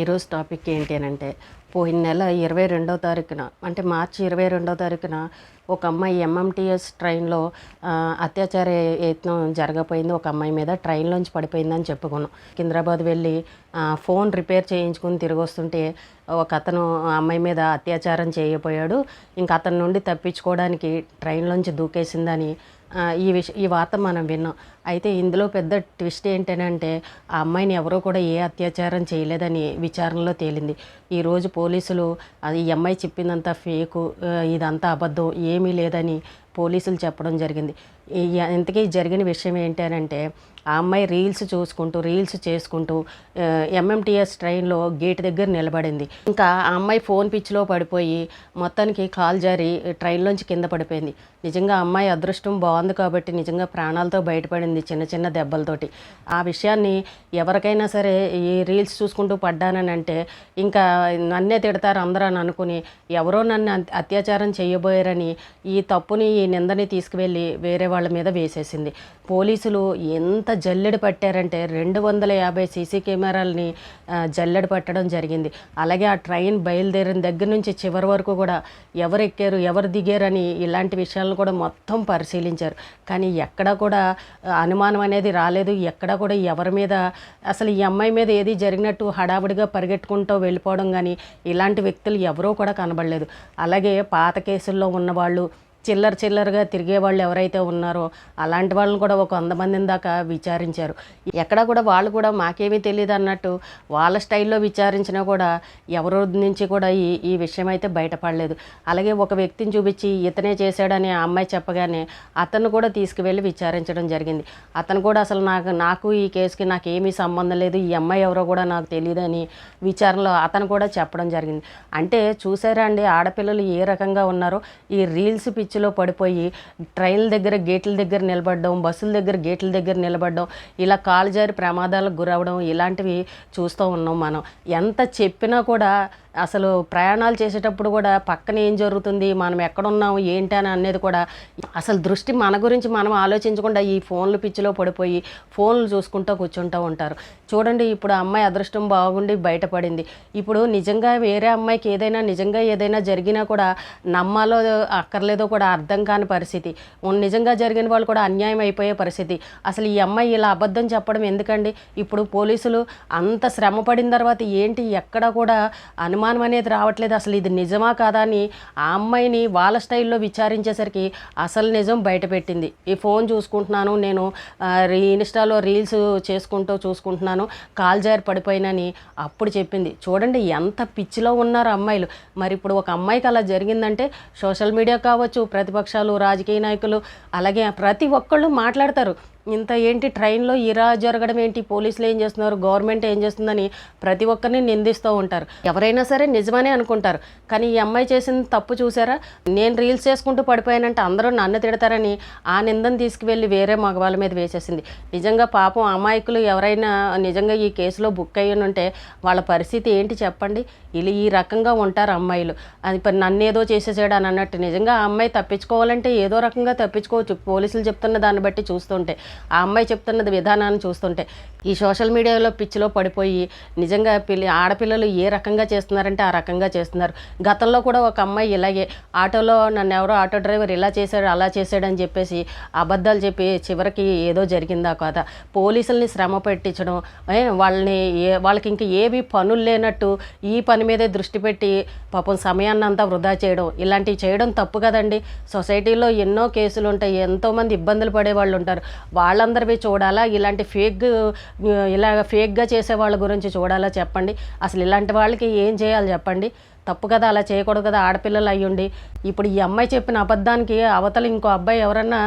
ఈరోజు టాపిక్ ఏంటి అని అంటే పోయిన నెల ఇరవై రెండో తారీఖున అంటే మార్చి ఇరవై రెండో తారీఖున ఒక అమ్మాయి ఎంఎంటీఎస్ ట్రైన్లో అత్యాచార యత్నం జరగపోయింది. ఒక అమ్మాయి మీద ట్రైన్లోంచి పడిపోయిందని చెప్పుకున్నాం. సికింద్రాబాద్ వెళ్ళి ఫోన్ రిపేర్ చేయించుకుని తిరిగి వస్తుంటే ఒక అతను అమ్మాయి మీద అత్యాచారం చేయబోయాడు. ఇంకా అతని నుండి తప్పించుకోవడానికి ట్రైన్లోంచి దూకేసిందని ఈ విష ఈ వార్త మనం విన్నాం. అయితే ఇందులో పెద్ద ట్విస్ట్ ఏంటంటే ఆ అమ్మాయిని ఎవరో కూడా ఏ అత్యాచారం చేయలేదని విచారణలో తేలింది. ఈరోజు పోలీసులు అది ఈ అమ్మాయి చెప్పిందంతా ఫేకు ఇదంతా అబద్ధం ఏమీ లేదని పోలీసులు చెప్పడం జరిగింది. ఇంతకీ జరిగిన విషయం ఏంటంటే ఆ అమ్మాయి రీల్స్ చూసుకుంటూ రీల్స్ చేసుకుంటూ ఎంఎంటీఎస్ ట్రైన్లో గేట్ దగ్గర నిలబడింది. ఇంకా ఆ అమ్మాయి ఫోన్ పిచ్లో పడిపోయి మొత్తానికి కాల్ జారి ట్రైన్లోంచి కింద పడిపోయింది. నిజంగా అమ్మాయి అదృష్టం బాగుంది కాబట్టి నిజంగా ప్రాణాలతో బయటపడింది చిన్న చిన్న దెబ్బలతోటి. ఆ విషయాన్ని ఎవరికైనా సరే ఈ రీల్స్ చూసుకుంటూ పడ్డానని అంటే ఇంకా నన్నే తిడతారు అందరూ అని అనుకుని ఎవరో నన్ను అత్యాచారం చేయబోయారని ఈ తప్పుని ఈ ఈ నిందని తీసుకువెళ్ళి వేరే వాళ్ళ మీద వేసేసింది. పోలీసులు ఎంత జల్లెడ పట్టారంటే రెండు వందల యాభై సీసీ కెమెరాలని జల్లెడు జల్లెడ పట్టడం జరిగింది. అలాగే ఆ ట్రైన్ బయలుదేరిన దగ్గర నుంచి చివరి వరకు కూడా ఎవరు ఎక్కారు ఎవరు దిగారని ఇలాంటి విషయాలను కూడా మొత్తం పరిశీలించారు. కానీ ఎక్కడా కూడా అనుమానం అనేది రాలేదు. ఎక్కడా కూడా ఎవరి మీద అసలు ఈ అమ్మాయి మీద ఏది జరిగినట్టు హడావుడిగా పరిగెట్టుకుంటూ వెళ్ళిపోవడం కానీ ఇలాంటి వ్యక్తులు ఎవరూ కూడా కనబడలేదు. అలాగే పాత కేసుల్లో ఉన్నవాళ్ళు చిల్లర చిల్లరగా తిరిగే వాళ్ళు ఎవరైతే ఉన్నారో అలాంటి వాళ్ళని కూడా ఒక వంద మందిని దాకా విచారించారు. ఎక్కడ కూడా వాళ్ళు కూడా మాకేమీ తెలియదు అన్నట్టు వాళ్ళ స్టైల్లో విచారించినా కూడా ఎవరి నుంచి కూడా ఈ ఈ విషయం అయితే బయటపడలేదు. అలాగే ఒక వ్యక్తిని చూపించి ఇతనే చేశాడని ఆ అమ్మాయి చెప్పగానే అతను కూడా తీసుకువెళ్ళి విచారించడం జరిగింది. అతను కూడా అసలు నాకు నాకు ఈ కేసుకి నాకు ఏమీ సంబంధం లేదు ఈ అమ్మాయి ఎవరో కూడా నాకు తెలియదని విచారణలో అతను కూడా చెప్పడం జరిగింది. అంటే చూసారా అండి ఆడపిల్లలు ఏ రకంగా ఉన్నారో ఈ రీల్స్ పిచ్చిలో పడిపోయి ట్రైన్ల దగ్గర గేట్ల దగ్గర నిలబడడం బస్సుల దగ్గర గేట్ల దగ్గర నిలబడడం ఇలా కాలు జారి ప్రమాదాలకు గురవడం ఇలాంటివి చూస్తూ ఉన్నాం మనం. ఎంత చెప్పినా కూడా అసలు ప్రయాణాలు చేసేటప్పుడు కూడా పక్కన ఏం జరుగుతుంది మనం ఎక్కడున్నాం ఏంటి అని అనేది కూడా అసలు దృష్టి మన గురించి మనం ఆలోచించకుండా ఈ ఫోన్లు పిచ్చిలో పడిపోయి ఫోన్లు చూసుకుంటూ కూర్చుంటూ ఉంటారు. చూడండి ఇప్పుడు అమ్మాయి అదృష్టం బాగుండి బయటపడింది. ఇప్పుడు నిజంగా వేరే అమ్మాయికి ఏదైనా నిజంగా ఏదైనా జరిగినా కూడా నమ్మాలో అక్కర్లేదో కూడా అర్థం కాని పరిస్థితి. నిజంగా జరిగిన వాళ్ళు కూడా అన్యాయం అయిపోయే పరిస్థితి. అసలు ఈ అమ్మాయి ఇలా అబద్ధం చెప్పడం ఎందుకండి? ఇప్పుడు పోలీసులు అంత శ్రమ పడిన తర్వాత ఏంటి? ఎక్కడ కూడా అనుమానం అనేది రావట్లేదు. అసలు ఇది నిజమా కాదా అని ఆ అమ్మాయిని వాళ్ళ స్టైల్లో విచారించేసరికి అసలు నిజం బయటపెట్టింది ఈ ఫోన్ చూసుకుంటున్నాను నేను రీ- ఇన్స్టాలో రీల్స్ చేసుకుంటూ చూసుకుంటున్నాను కాల్ జారి పడిపోయినని అప్పుడు చెప్పింది. చూడండి ఎంత పిచ్చిలో ఉన్నారు అమ్మాయిలు. మరి ఇప్పుడు ఒక అమ్మాయికి అలా జరిగిందంటే సోషల్ మీడియా కావచ్చు ప్రతిపక్షాలు రాజకీయ నాయకులు అలాగే ప్రతి ఒక్కళ్ళు మాట్లాడతారు. ఇంత ఏంటి ట్రైన్లో ఇరా జరగడం ఏంటి? పోలీసులు ఏం చేస్తున్నారు? గవర్నమెంట్ ఏం చేస్తుందని ప్రతి ఒక్కరిని నిందిస్తూ ఉంటారు. ఎవరైనా సరే నిజమనే అనుకుంటారు. కానీ ఈ అమ్మాయి చేసిన తప్పు చూసారా? నేను రీల్స్ చేసుకుంటూ పడిపోయానంటే అందరూ నన్ను తిడతారని ఆ నిందను తీసుకువెళ్ళి వేరే మగవాళ్ళ మీద వేసేసింది. నిజంగా పాపం అమాయకులు ఎవరైనా నిజంగా ఈ కేసులో బుక్ అయ్యి ఉంటే వాళ్ళ పరిస్థితి ఏంటి చెప్పండి? ఇలా ఈ రకంగా ఉంటారు అమ్మాయిలు. అది నన్ను ఏదో చేసేసాడు అని అన్నట్టు. నిజంగా ఆ అమ్మాయి తప్పించుకోవాలంటే ఏదో రకంగా తప్పించుకోవచ్చు. పోలీసులు చెప్తున్న దాన్ని బట్టి చూస్తుంటే. ఆ అమ్మాయి చెప్తున్నది విధానాన్ని చూస్తుంటే ఈ సోషల్ మీడియాలో పిచ్చిలో పడిపోయి నిజంగా పిల్లి ఆడపిల్లలు ఏ రకంగా చేస్తున్నారంటే ఆ రకంగా చేస్తున్నారు. గతంలో కూడా ఒక అమ్మాయి ఇలాగే ఆటోలో నన్ను ఎవరో ఆటో డ్రైవర్ ఇలా చేశాడు అలా చేశాడు అని చెప్పేసి అబద్ధాలు చెప్పి చివరికి ఏదో జరిగిందా కథ. పోలీసుల్ని శ్రమ పెట్టించడం వాళ్ళని ఏ వాళ్ళకి ఇంక ఏవి పనులు లేనట్టు ఈ పని మీదే దృష్టి పెట్టి పాపం సమయాన్ని అంతా వృధా చేయడం. ఇలాంటివి చేయడం తప్పు కదండి. సొసైటీలో ఎన్నో కేసులు ఉంటాయి ఎంతోమంది ఇబ్బందులు పడే వాళ్ళు ఉంటారు. వాళ్ళందరివి చూడాలా? ఇలాంటి ఫేక్ ఇలా ఫేక్గా చేసే వాళ్ళ గురించి చూడాలా చెప్పండి? అసలు ఇలాంటి వాళ్ళకి ఏం చేయాలి చెప్పండి? తప్పు కదా అలా చేయకూడదు కదా ఆడపిల్లలు అయ్యుండి ఇప్పుడు ఈ అమ్మాయి చెప్పిన అబద్ధానికి అవతల ఇంకో అబ్బాయి ఎవరన్నా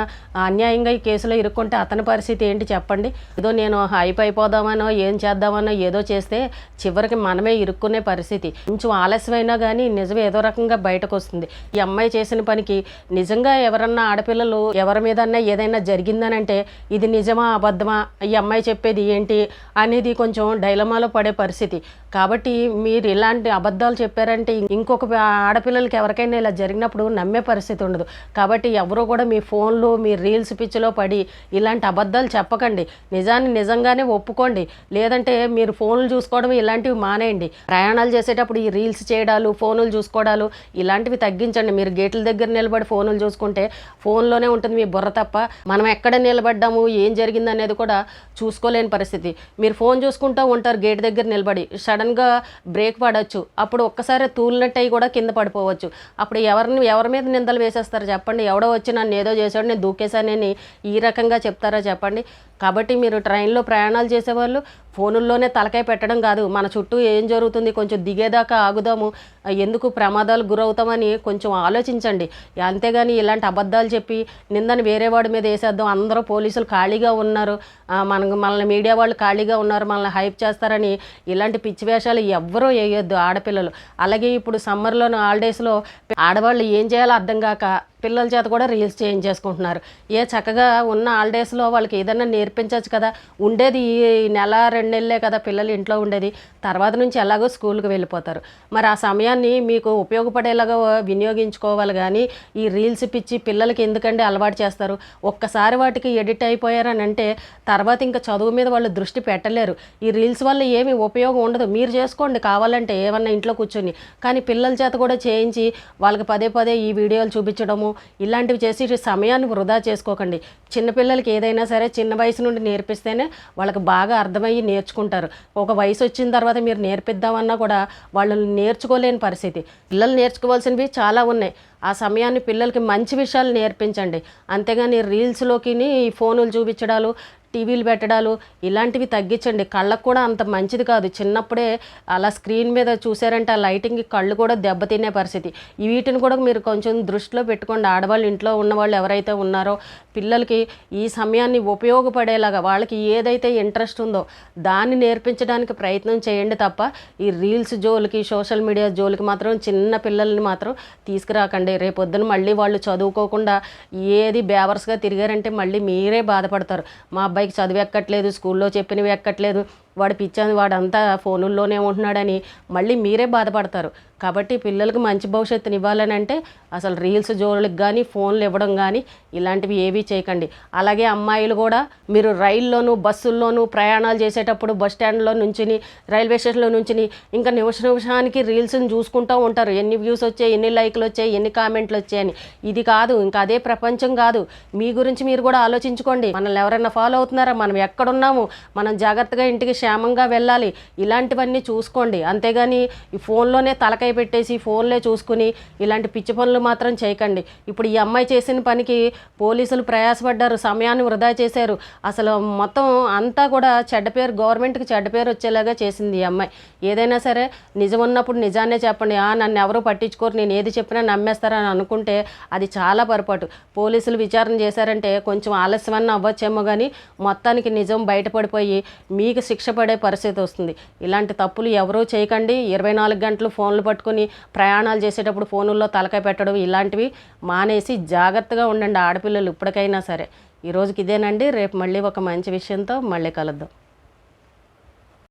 అన్యాయంగా ఈ కేసులో ఇరుక్కుంటే అతని పరిస్థితి ఏంటి చెప్పండి. ఏదో నేను హైప్ అయిపోదామనో ఏం చేద్దామనో ఏదో చేస్తే చివరికి మనమే ఇరుక్కునే పరిస్థితి. కొంచెం ఆలస్యమైనా కానీ నిజం ఏదో రకంగా బయటకు వస్తుంది. ఈ అమ్మాయి చేసిన పనికి నిజంగా ఎవరన్నా ఆడపిల్లలు ఎవరి మీదన్నా ఏదైనా జరిగిందనంటే ఇది నిజమా అబద్ధమా ఈ అమ్మాయి చెప్పేది ఏంటి అనేది కొంచెం డైలమాలో పడే పరిస్థితి. కాబట్టి మీరు ఇలాంటి అబద్ధాలు చెప్పారంటే అంటే ఇంకొక ఆడపిల్లలకి ఎవరికైనా ఇలా జరిగినప్పుడు నమ్మే పరిస్థితి ఉండదు. కాబట్టి ఎవరూ కూడా మీ ఫోన్లు మీ రీల్స్ పిచ్చిలో పడి ఇలాంటి అబద్ధాలు చెప్పకండి. నిజాన్ని నిజంగానే ఒప్పుకోండి. లేదంటే మీరు ఫోన్లు చూసుకోవడం ఇలాంటివి మానేయండి. ప్రయాణాలు చేసేటప్పుడు ఈ రీల్స్ చేయడాలు ఫోనులు చూసుకోవడాలు ఇలాంటివి తగ్గించండి. మీరు గేట్ల దగ్గర నిలబడి ఫోన్లు చూసుకుంటే ఫోన్లోనే ఉంటుంది మీ బుర్ర తప్ప మనం ఎక్కడ నిలబడ్డాము ఏం జరిగింది అనేది కూడా చూసుకోలేని పరిస్థితి. మీరు ఫోన్ చూసుకుంటూ ఉంటారు గేట్ దగ్గర నిలబడి. సడన్గా బ్రేక్ పడవచ్చు అప్పుడు ఒక్కసారి తూలినట్టు కూడా కింద పడిపోవచ్చు. అప్పుడు ఎవరిని ఎవరి మీద నిందలు వేసేస్తారు చెప్పండి. ఎవడో వచ్చి నన్ను ఏదో చేశాడు నేను దూకేశానని ఈ రకంగా చెప్తారా చెప్పండి. కాబట్టి మీరు ట్రైన్లో ప్రయాణాలు చేసేవాళ్ళు ఫోనుల్లోనే తలకాయ పెట్టడం కాదు. మన చుట్టూ ఏం జరుగుతుంది? కొంచెం దిగేదాకా ఆగుదాము. ఎందుకు ప్రమాదాలు గురవుతామని కొంచెం ఆలోచించండి. అంతేగాని ఇలాంటి అబద్ధాలు చెప్పి నిందని వేరే వాడి మీద వేసేద్దాం. అందరూ పోలీసులు ఖాళీగా ఉన్నారు. మన మనల్ని మీడియా వాళ్ళు ఖాళీగా ఉన్నారు. మనల్ని హైప్ చేస్తారని ఇలాంటి పిచ్చి వేషాలు ఎవ్వరూ వేయొద్దు ఆడపిల్లలు. అలాగే ఇప్పుడు సమ్మర్లోను హాలిడేస్లో ఆడవాళ్ళు ఏం చేయాలో అర్థం కాక పిల్లల చేత కూడా రీల్స్ చేయించేసుకుంటున్నారు. ఏ చక్కగా ఉన్న హాలిడేస్లో వాళ్ళకి ఏదైనా నేర్పించవచ్చు కదా. ఉండేది ఈ నెల రెండు నెలలే కదా పిల్లలు ఇంట్లో ఉండేది. తర్వాత నుంచి ఎలాగో స్కూల్కి వెళ్ళిపోతారు. మరి ఆ సమయాన్ని మీకు ఉపయోగపడేలాగా వినియోగించుకోవాలి కానీ ఈ రీల్స్ పిచ్చి పిల్లలకి ఎందుకండి అలవాటు చేస్తారు? ఒక్కసారి వాటికి ఎడిట్ అయిపోయారని అంటే తర్వాత ఇంకా చదువు మీద వాళ్ళు దృష్టి పెట్టలేరు. ఈ రీల్స్ వల్ల ఏమి ఉపయోగం ఉండదు. మీరు చేసుకోండి. కావాలంటే ఏమన్నా ఇంట్లో కూర్చొని. కానీ పిల్లల చేత కూడా చేయించి వాళ్ళకి పదే పదే ఈ వీడియోలు చూపించడము ఇలాంటివి చేసి సమయాన్ని వృధా చేసుకోకండి. చిన్నపిల్లలకి ఏదైనా సరే చిన్న వయసు నుండి నేర్పిస్తేనే వాళ్ళకి బాగా అర్థమయ్యి నేర్చుకుంటారు. ఒక వయసు వచ్చిన తర్వాత మీరు నేర్పిద్దామన్నా కూడా వాళ్ళు నేర్చుకోలేని పరిస్థితి. పిల్లలు నేర్చుకోవాల్సినవి చాలా ఉన్నాయి. ఆ సమయాన్ని పిల్లలకి మంచి విషయాలు నేర్పించండి. అంతేగాని రీల్స్లోకి ఫోనులు చూపించడాలు టీవీలు పెట్టడాలు ఇలాంటివి తగ్గించండి. కళ్ళకు కూడా అంత మంచిది కాదు. చిన్నప్పుడే అలా స్క్రీన్ మీద చూసారంటే ఆ లైటింగ్కి కళ్ళు కూడా దెబ్బతినే పరిస్థితి. వీటిని కూడా మీరు కొంచెం దృష్టిలో పెట్టుకోండి. ఆడవాళ్ళు ఇంట్లో ఉన్నవాళ్ళు ఎవరైతే ఉన్నారో పిల్లలకి ఈ సమయాన్ని ఉపయోగపడేలాగా వాళ్ళకి ఏదైతే ఇంట్రెస్ట్ ఉందో దాన్ని నేర్పించడానికి ప్రయత్నం చేయండి తప్ప ఈ రీల్స్ జోలికి సోషల్ మీడియా జోలికి మాత్రం చిన్న పిల్లల్ని మాత్రం తీసుకురాకండి. రేపొద్దున మళ్ళీ వాళ్ళు చదువుకోకుండా ఏది బేవర్స్గా తిరిగారంటే మళ్ళీ మీరే బాధపడతారు. మా అబ్బాయి అబ్బాయికి చదువు ఎక్కట్లేదు స్కూల్లో చెప్పినవి ఎక్కట్లేదు. వాడు పిచ్చాను వాడంతా ఫోనుల్లోనే ఉంటున్నాడని మళ్ళీ మీరే బాధపడతారు. కాబట్టి పిల్లలకు మంచి భవిష్యత్తుని ఇవ్వాలని అంటే అసలు రీల్స్ జోళ్ళకి కానీ ఫోన్లు ఇవ్వడం కానీ ఇలాంటివి ఏవీ చేయకండి. అలాగే అమ్మాయిలు కూడా మీరు రైల్లోనూ బస్సుల్లోనూ ప్రయాణాలు చేసేటప్పుడు బస్ స్టాండ్లో నుంచుని రైల్వే స్టేషన్లో నుంచుని ఇంకా నిమిష నిమిషానికి రీల్స్ని చూసుకుంటూ ఉంటారు. ఎన్ని వ్యూస్ వచ్చాయి ఎన్ని లైక్లు వచ్చాయి ఎన్ని కామెంట్లు వచ్చాయని ఇది కాదు ఇంకా అదే ప్రపంచం కాదు. మీ గురించి మీరు కూడా ఆలోచించుకోండి. మనల్ని ఎవరైనా ఫాలో అవుతున్నారా? మనం ఎక్కడున్నాము? మనం జాగ్రత్తగా ఇంటికి క్షేమంగా వెళ్ళాలి. ఇలాంటివన్నీ చూసుకోండి. అంతేగాని ఈ ఫోన్లోనే తలకాయ పెట్టేసి ఫోన్లే చూసుకుని ఇలాంటి పిచ్చి పనులు మాత్రం చేయకండి. ఇప్పుడు ఈ అమ్మాయి చేసిన పనికి పోలీసులు ప్రయాసపడ్డారు సమయాన్ని వృధా చేశారు. అసలు మొత్తం అంతా కూడా చెడ్డ పేరు గవర్నమెంట్కి చెడ్డ పేరు వచ్చేలాగా చేసింది ఈ అమ్మాయి. ఏదైనా సరే నిజం ఉన్నప్పుడు నిజాన్నే చెప్పండి. ఆ నన్ను ఎవరు పట్టించుకోరు. నేను ఏది చెప్పినా నమ్మేస్తారని అనుకుంటే అది చాలా పొరపాటు. పోలీసులు విచారణ చేశారంటే కొంచెం ఆలస్యమన్న అవ్వచ్చేమో కానీ మొత్తానికి నిజం బయటపడిపోయి మీకు శిక్ష పడే పరిస్థితి వస్తుంది. ఇలాంటి తప్పులు ఎవరూ చేయకండి. ఇరవై నాలుగు గంటలు ఫోన్లు పట్టుకొని ప్రయాణాలు చేసేటప్పుడు ఫోనుల్లో తలకాయ పెట్టడం ఇలాంటివి మానేసి జాగ్రత్తగా ఉండండి ఆడపిల్లలు ఇప్పటికైనా సరే. ఈ రోజుకి ఇదేనండి. రేపు మళ్ళీ ఒక మంచి విషయంతో మళ్ళీ కలుద్దాం.